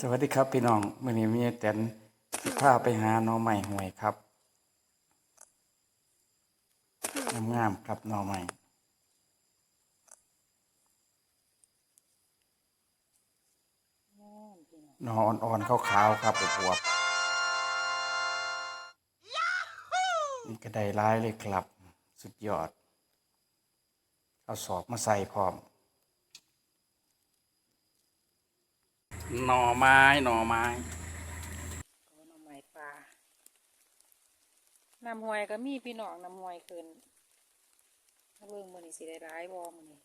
สวัสดีครับพี่น้องมื่อนี้มีแตนสิพาไปหาหน่อใหม่ห่วยครับงามๆครับหน่อใหม่หน่ออ่อนๆขาวๆครับอวบๆนี่ก็ได้ร้ายเลยครับ สุดยอด เอาสอบมาใส่พร้อม หน่อไม้หน่อไม้หน่อไม้ปลาน้ำหวยก็มีพี่น้องน้ำหวยขึ้นถ้าเบิ่งมือนี่สิได้ร้ายบอมือนี่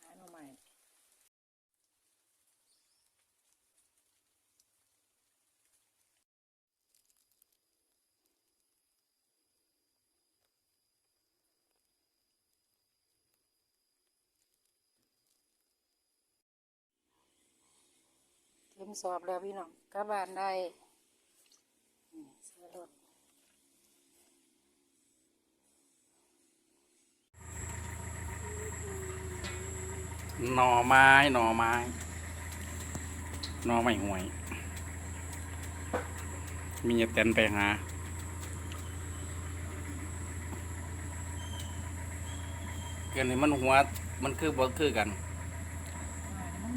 หาหน่อไม้ มสอบแล้วพี่น้องกลับบ้านได้นี่เสื้อรถหน่อไม้หน่อไม้หน่อไม้ห่วย มีแตนไปหาเกินนี้มันหัวมันคือบ่คือกัน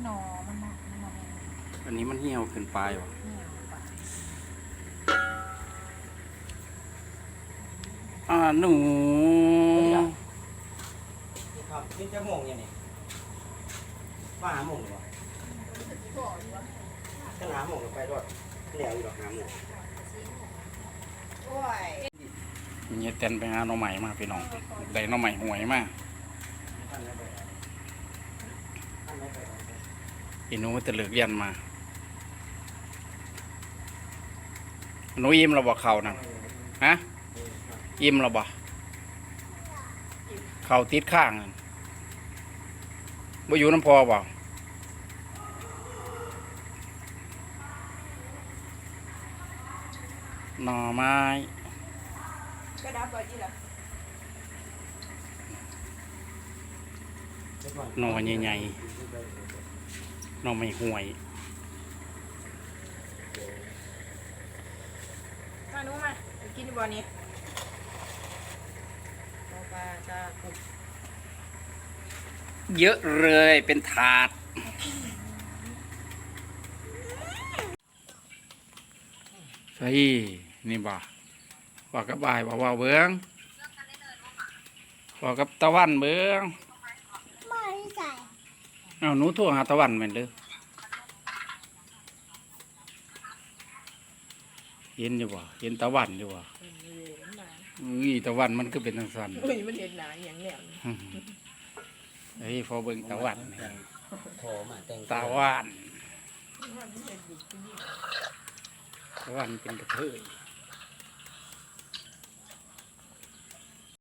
หนอมันหนอมันหนอ อันนี้มันเหี่ยวขึ้นปลายวะเนี่ยปลาอ่าหนูครับนี่จะโมงยังนี่ว่าหาโมงหรือเปล่าถ้าหาโมงก็ไปรถเหลียวอยู่หรอกหาโมงมีแตนไปหาหน่อใหม่มาพี่น้องได้หน่อใหม่ห่วยมาท่านไม่ไปท่านไม่ไปอีหนูตะเลือกเรียันมา หนูอิ่มเราบอกเขานะฮะอิ่มเราบอกเขาติดข้างบ่อยู่น้ำพอบ่หน่อไม้ก็ดับไปที่ละหน่อใหญ่ๆหน่อไม่ห่วย มา หนูมาไปกินบ่อนี้ปลาจ้าคุกเยอะเลยเป็นถาดใช่นี่บ่บอกกับบายบอกว่าเบิ้งบอกกับตะวันเบิ้งไม่ใส่เอาหนูโทั่วหาตะวันแม่นเลย เห็นอยู่บ่เห็นตะวันอยู่บ่อุ้ยตะวันมันก็เป็นทางสันอุ้ยมันเห็นหนาอย่างเนี้ยเฮ้ยพอเบิ่งตะวันนี่โทรมาแต่งตะวันตะวันเป็นกระเทย